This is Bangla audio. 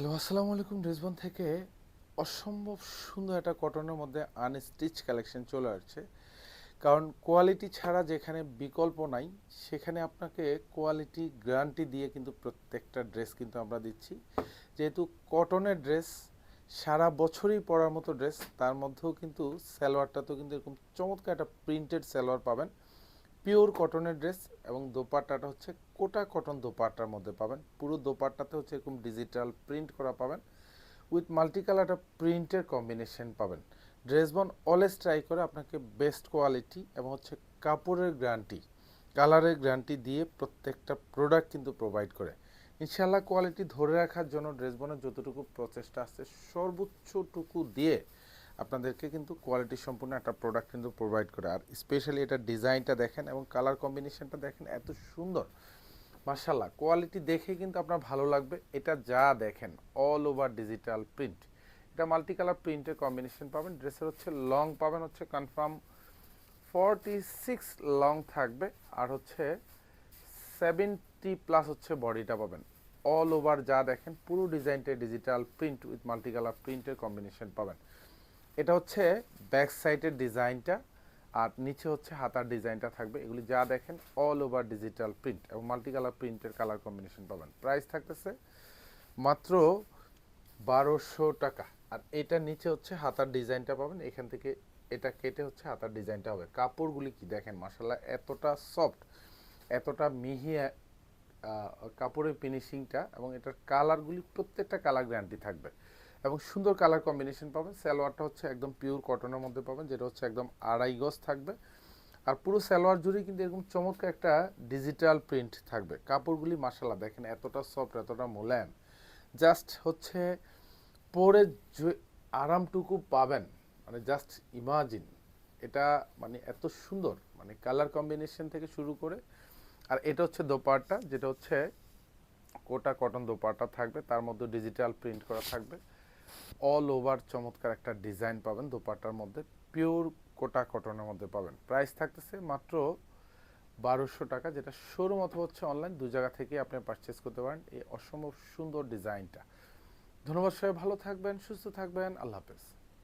হ্যালো, আসসালামু আলাইকুম ড্রেসবন থেকে অসম্ভব সুন্দর একটা কটনের মধ্যে আনস্টিচ কালেকশন চলে আসছে। কারণ কোয়ালিটি ছাড়া যেখানে বিকল্প নাই, সেখানে আপনাকে কোয়ালিটি গ্যারান্টি দিয়ে কিন্তু প্রত্যেকটা ড্রেস কিন্তু আমরা দিচ্ছি। যেহেতু কটনের ড্রেস সারা বছরই পরার মতো ড্রেস তার মধ্যেও কিন্তু সালোয়ারটা তো কিন্তু এরকম চমৎকার একটা প্রিন্টেড সালোয়ার পাবেন। পিওর কটনের ড্রেস এবং দোপাট্টাটা হচ্ছে কোটা কটন দোপাট্টার মধ্যে পাবেন। পুরো দোপাট্টাতে হচ্ছে এরকম ডিজিটাল প্রিন্ট করা পাবেন। উইথ মাল্টি কালার একটা প্রিন্টের কম্বিনেশন পাবেন। ড্রেসবন অলওয়েজ ট্রাই করে আপনাকে বেস্ট কোয়ালিটি এবং হচ্ছে কাপড়ের গ্যারান্টি কালারের গ্যারান্টি দিয়ে প্রত্যেকটা প্রোডাক্ট কিন্তু প্রোভাইড করে। ইনশাল্লাহ কোয়ালিটি ধরে রাখার জন্য ড্রেস ড্রেসবনের যতটুকু প্রচেষ্টা আছে, সর্বোচ্চটুকু দিয়ে আপনাদেরকে কিন্তু কোয়ালিটি সম্পূর্ণ একটা প্রোডাক্ট কিন্তু প্রোভাইড করে। আর স্পেশালি এটা ডিজাইনটা দেখেন এবং কালার কম্বিনেশনটা দেখেন, এত সুন্দর। মার্শাল্লাহ কোয়ালিটি দেখে কিন্তু আপনার ভালো লাগবে। এটা যা দেখেন অল ওভার ডিজিটাল প্রিন্ট এটা মাল্টি কালার প্রিন্টের কম্বিনেশন পাবেন। ড্রেসের হচ্ছে লং পাবেন, হচ্ছে কনফার্ম ফর্টি সিক্স লং থাকবে। আর হচ্ছে সেভেন্টি প্লাস হচ্ছে বডিটা পাবেন। অল ওভার যা দেখেন, পুরো ডিজাইনটা digital print with multi colour প্রিন্টের কম্বিনেশন পাবেন। এটা হচ্ছে ব্যাক সাইডের ডিজাইনটা, আর নিচে হচ্ছে হাতার ডিজাইনটা থাকবে। এগুলি যা দেখেন অল ওভার ডিজিটাল প্রিন্ট এবং মাল্টি কালার প্রিন্টের কালার কম্বিনেশন পাবেন। প্রাইস থাকতেছে মাত্র বারোশো টাকা। আর এটা নিচে হচ্ছে হাতার ডিজাইনটা পাবেন। এখান থেকে এটা কেটে হচ্ছে হাতার ডিজাইনটা হবে। কাপড়গুলি কি দেখেন মাসাল্লাহ এতটা সফট এতটা মিহি কাপড়ের ফিনিশিংটা এবং এটার কালারগুলি প্রত্যেকটা কালার গ্যারান্টি থাকবে। এবং সুন্দর কালার কম্বিনেশন পাবেন। সালোয়ারটা হচ্ছে একদম পিওর কটনের মধ্যে পাবেন, যেটা হচ্ছে একদম আড়াই গজ থাকবে। আর পুরো সালোয়ার জুড়ে কিন্তু এরকম চমৎকার একটা ডিজিটাল প্রিন্ট থাকবে। কাপড়গুলি মাসাল্লাহ দেখেন এতটা সফট এতটা মোলায়েম। জাস্ট হচ্ছে পরে যে আরামটুকু পাবেন মানে জাস্ট ইমাজিন এটা মানে এত সুন্দর মানে কালার কম্বিনেশন থেকে শুরু করে। আর এটা হচ্ছে দোপাট্টা, যেটা হচ্ছে কোটা কটন দোপাট্টা থাকবে, তার মধ্যে ডিজিটাল প্রিন্ট করা থাকবে। অল ওভার চমৎকার একটা ডিজাইন পাবেন, দোপাট্টার মধ্যে। পিওর কোটা কটনের মধ্যে পাবেন। প্রাইস থাকতেছে মাত্র বারোশো টাকা, যেটা শোরুম অথবা হচ্ছে অনলাইন দু জায়গা থেকে আপনি পারচেস করতে পারেন এই অসম্ভব সুন্দর ডিজাইনটা ধন্যবাদ সবাই, ভালো থাকবেন, সুস্থ থাকবেন, আল্লাহ হাফেজ।